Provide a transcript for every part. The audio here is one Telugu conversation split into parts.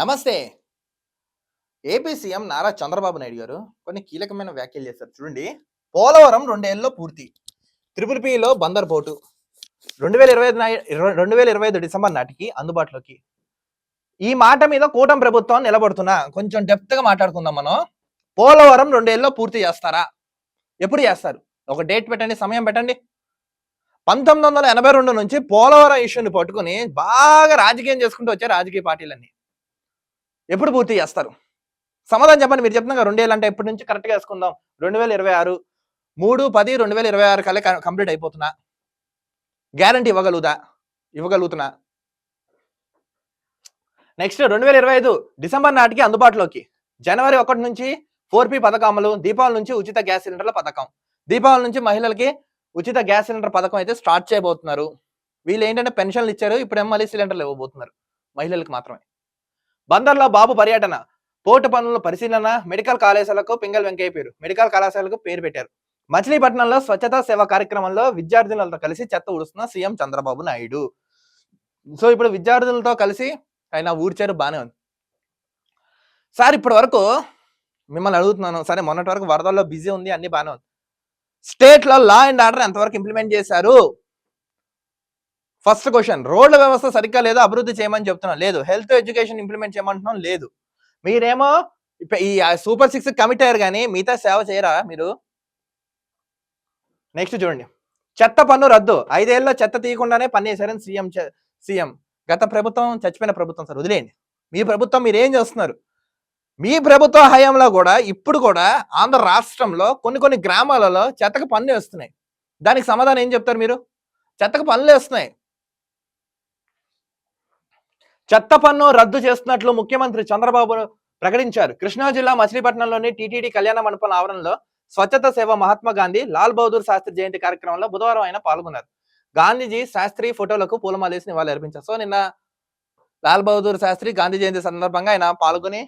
నమస్తే. ఏపీ సీఎం నారా చంద్రబాబు నాయుడు గారు కొన్ని కీలకమైన వ్యాఖ్యలు చేశారు. చూడండి. పోలవరం రెండేళ్ళలో పూర్తి. త్రిపుల్ పిలో బందర్ పోర్టు రెండు వేల ఇరవై రెండు వేల ఇరవై ఐదు డిసెంబర్ నాటికి అందుబాటులోకి. ఈ మాట మీద కూటమి ప్రభుత్వం నిలబడుతున్నా. కొంచెం డెప్త్గా మాట్లాడుకుందాం మనం. పోలవరం రెండేళ్ళలో పూర్తి చేస్తారా? ఎప్పుడు చేస్తారు? ఒక డేట్ పెట్టండి సమయం పెట్టండి. పంతొమ్మిది వందల ఎనభై రెండు నుంచి పోలవరం ఇష్యూని పట్టుకుని బాగా రాజకీయం చేసుకుంటూ వచ్చారు రాజకీయ పార్టీలన్నీ. ఎప్పుడు పూర్తి చేస్తారు? సమాధానం చెప్పండి. మీరు చెప్తున్నా రెండేళ్ళు అంటే ఎప్పటి నుంచి? కరెక్ట్గా వేసుకుందాం. రెండు వేల ఇరవై ఆరు మూడు పది రెండు వేల ఇరవై ఆరు కల్లా కంప్లీట్ అయిపోతున్నా. గ్యారంటీ ఇవ్వగలుగుదా? ఇవ్వగలుగుతున్నా. నెక్స్ట్ రెండు వేల ఇరవై ఐదు డిసెంబర్ నాటికి అందుబాటులోకి. జనవరి ఒకటి నుంచి ఫోర్ పి పథకములు దీపావళి నుంచి ఉచిత గ్యాస్ సిలిండర్ల పథకం. దీపావళి నుంచి మహిళలకి ఉచిత గ్యాస్ సిలిండర్ పథకం అయితే స్టార్ట్ చేయబోతున్నారు. వీళ్ళు ఏంటంటే పెన్షన్లు ఇచ్చారు ఇప్పుడు మళ్ళీ సిలిండర్లు ఇవ్వబోతున్నారు. మహిళలకు మాత్రమే. బందర్లో బాబు పర్యటన. పోర్టు పనుల పరిశీలన మెడికల్ కళాశాలకు పింగల్ వెంకయ్య పేరు. మెడికల్ కళాశాలకు పేరు పెట్టారు. మచిలీపట్నంలో స్వచ్ఛతా సేవ కార్యక్రమంలో విద్యార్థులతో కలిసి చెత్త ఊడుస్తున్న సీఎం చంద్రబాబు నాయుడు. సో ఇప్పుడు విద్యార్థులతో కలిసి ఆయన ఊర్చారు బాగానే ఉంది. సార్ ఇప్పటి వరకు మిమ్మల్ని అడుగుతున్నాను. సరే మొన్నటి వరకు వరదల్లో బిజీ ఉంది అన్ని బాగానే ఉంది. స్టేట్లో లా అండ్ ఆర్డర్ ఎంతవరకు ఇంప్లిమెంట్ చేశారు? ఫస్ట్ క్వశ్చన్ రోడ్ల వ్యవస్థ సరిగ్గా లేదు అభివృద్ధి చేయమని చెప్తున్నాం లేదు. హెల్త్ ఎడ్యుకేషన్ ఇంప్లిమెంట్ చేయమంటున్నాం లేదు. మీరేమో ఇప్ప- ఈ సూపర్ సిక్స్ కమిట్ అయ్యారు కానీ మిగతా సేవ చేయరా మీరు? నెక్స్ట్ చూడండి. చెత్త పన్ను రద్దు. ఐదేళ్ళలో చెత్త తీయకుండానే పన్ను వేశారని సీఎం సీఎం. గత ప్రభుత్వం చచ్చిపోయిన ప్రభుత్వం సార్. వదిలేయండి. మీ ప్రభుత్వం మీరు ఏం చేస్తున్నారు? మీ ప్రభుత్వ హయాంలో కూడా ఇప్పుడు కూడా ఆంధ్ర రాష్ట్రంలో కొన్ని కొన్ని గ్రామాలలో చెత్తకు పన్ను వేస్తున్నాయి. దానికి సమాధానం ఏం చెప్తారు మీరు? చెత్తకు పనులు వేస్తున్నాయి. చెత్త పన్ను రద్దు చేస్తున్నట్లు ముఖ్యమంత్రి చంద్రబాబు ప్రకటించారు. కృష్ణా జిల్లా మచిలీపట్నంలోని టీటీడీ కళ్యాణ మండపం ఆవరణలో స్వచ్ఛత సేవ మహాత్మా గాంధీ లాల్ బహదూర్ శాస్త్రి జయంతి కార్యక్రమంలో బుధవారం ఆయన పాల్గొన్నారు. గాంధీజీ శాస్త్రి ఫోటోలకు పూలమాలేసి నివాళులు అర్పించారు. సో నిన్న లాల్ బహదూర్ శాస్త్రి గాంధీ జయంతి సందర్భంగా ఆయన పాల్గొని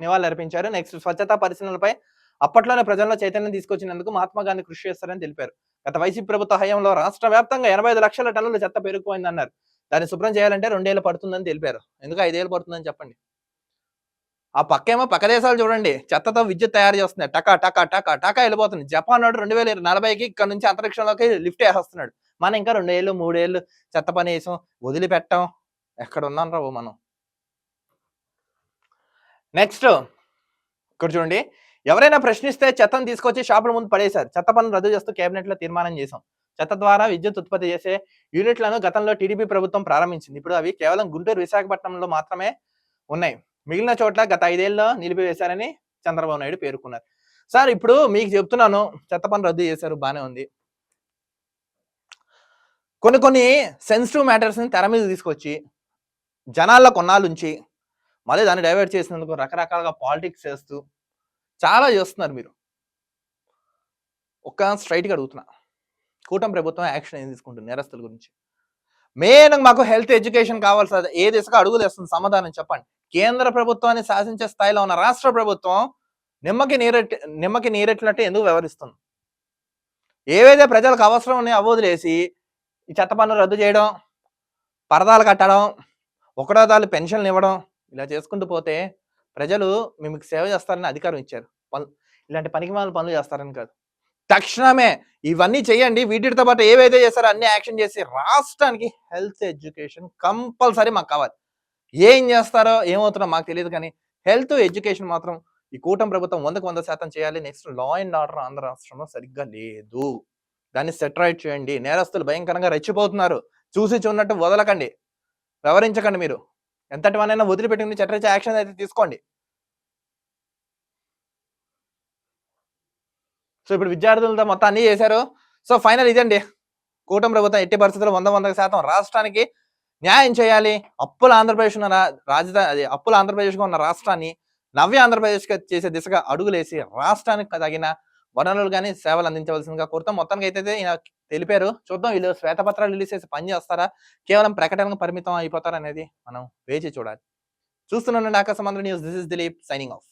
నివాళులు అర్పించారు. నెక్స్ట్ స్వచ్ఛతా పరిశీలనలపై అప్పట్లోనే ప్రజల్లో చైతన్యం తీసుకొచ్చినందుకు మహాత్మా గాంధీ కృషి చేస్తారని తెలిపారు. గత వైసీపీ ప్రభుత్వ హయాంలో రాష్ట్ర వ్యాప్తంగా ఎనభై ఐదు లక్షల టన్నుల చెత్త పెరిగిపోయిందన్నారు దాన్ని శుభ్రం చేయాలంటే రెండేళ్ళు పడుతుందని తెలిపారు. ఎందుకు ఐదేళ్ళు పడుతుందని చెప్పండి? ఆ పక్కేమో పక్క దేశాలు చూడండి చెత్తతో విద్యుత్ తయారు చేస్తున్నాయి. టకా టకా టకా టకా వెళ్ళిపోతుంది. జపాన్ వాడు రెండు వేల నలభైకి ఇక్కడ నుంచి అంతరిక్షంలోకి లిఫ్ట్ వేసేస్తున్నాడు. మనం ఇంకా రెండేళ్ళు మూడేళ్ళు చెత్త పని వేసాం వదిలిపెట్టాం. ఎక్కడ ఉన్నాం రావు మనం? నెక్స్ట్ ఇక్కడ చూడండి. ఎవరైనా ప్రశ్నిస్తే చెత్తను తీసుకొచ్చి షాపుల ముందు పడేశారు. చెత్త పనులు రద్దు చేస్తూ కేబినెట్లో తీర్మానం చేశాం. చెత్త ద్వారా విద్యుత్ ఉత్పత్తి చేసే యూనిట్లను గతంలో టీడీపీ ప్రభుత్వం ప్రారంభించింది. ఇప్పుడు అవి కేవలం గుంటూరు విశాఖపట్నంలో మాత్రమే ఉన్నాయి. మిగిలిన చోట్ల గత ఐదేళ్ళలో నిలిపివేశారని చంద్రబాబు నాయుడు పేర్కొన్నారు. సార్ ఇప్పుడు మీకు చెప్తున్నాను చెత్త పని రద్దు చేశారు బానే ఉంది. కొన్ని కొన్ని సెన్సిటివ్ మ్యాటర్స్ని తెర మీద తీసుకొచ్చి జనాల్లో కొన్నాళ్ళుంచి మళ్ళీ దాన్ని డైవర్ట్ చేసినందుకు రకరకాలుగా పాలిటిక్స్ చేస్తూ చాలా చేస్తున్నారు మీరు. ఒక్క స్ట్రైట్గా అడుగుతున్నా. కూటమి ప్రభుత్వం యాక్షన్ ఏం తీసుకుంటుంది నేరస్తుల గురించి? మెయిన్ మాకు హెల్త్ ఎడ్యుకేషన్ కావాల్సి ఏ దిశగా అడుగులు వేస్తుంది సమాధానం చెప్పండి. కేంద్ర ప్రభుత్వాన్ని శాసించే స్థాయిలో ఉన్న రాష్ట్ర ప్రభుత్వం నిమ్మకి నీరెట్ నిమ్మకి నీరెట్టినట్టు ఎందుకు వ్యవహరిస్తుంది? ఏవైతే ప్రజలకు అవసరం ఉన్నాయో అవదిలేసి ఈ చెత్త పన్ను రద్దు చేయడం పరదాలు కట్టడం ఒకటో తాళ్ళు పెన్షన్లు ఇవ్వడం ఇలా చేసుకుంటూ పోతే ప్రజలు మీకు సేవ చేస్తారని అధికారం ఇచ్చారు. పనులు ఇలాంటి పనికి పనులు చేస్తారని కాదు. తక్షణమే ఇవన్నీ చేయండి. వీటితో పాటు ఏవైతే చేస్తారో అన్ని యాక్షన్ చేసి రాష్ట్రానికి హెల్త్ ఎడ్యుకేషన్ కంపల్సరీ మాకు కావాలి. ఏం చేస్తారో ఏమవుతుందో మాకు తెలియదు కానీ హెల్త్ ఎడ్యుకేషన్ మాత్రం ఈ కూటమి ప్రభుత్వం వందకు వంద శాతం చేయాలి. Next law and order Andhra రాష్ట్రంలో సరిగ్గా లేదు. దాన్ని సెటరైట్ చేయండి. నేరస్తులు భయంకరంగా రెచ్చిపోతున్నారు. చూసి చూన్నట్టు వదలకండి. వ్యవహరించకండి మీరు. ఎంతటి వానైనా వదిలిపెట్టుకుని చట్టరీత్యా యాక్షన్ అయితే తీసుకోండి. సో ఇప్పుడు విద్యార్థులతో మొత్తం అన్ని చేశారు. సో ఫైనల్ ఇదండి. కూటమి ప్రభుత్వం ఎట్టి పరిస్థితుల్లో వంద వంద శాతం రాష్ట్రానికి న్యాయం చేయాలి. అప్పుల ఆంధ్రప్రదేశ్ ఉన్న రాజధాని అది అప్పుల ఆంధ్రప్రదేశ్గా ఉన్న రాష్ట్రాన్ని నవ్య ఆంధ్రప్రదేశ్ చేసే దిశగా అడుగులేసి రాష్ట్రానికి తగిన వనరులు కానీ సేవలు అందించవలసిందిగా కోరుతాం మొత్తానికి అయితే ఈయన తెలిపారు. చూద్దాం వీళ్ళు శ్వేతపత్రాలు రిలీజ్ చేసి పని చేస్తారా? కేవలం ప్రకటనకు పరిమితం అయిపోతారా అనేది మనం వేచి చూడాలి. చూస్తున్నానండి Aakasam news this is Dileep signing off.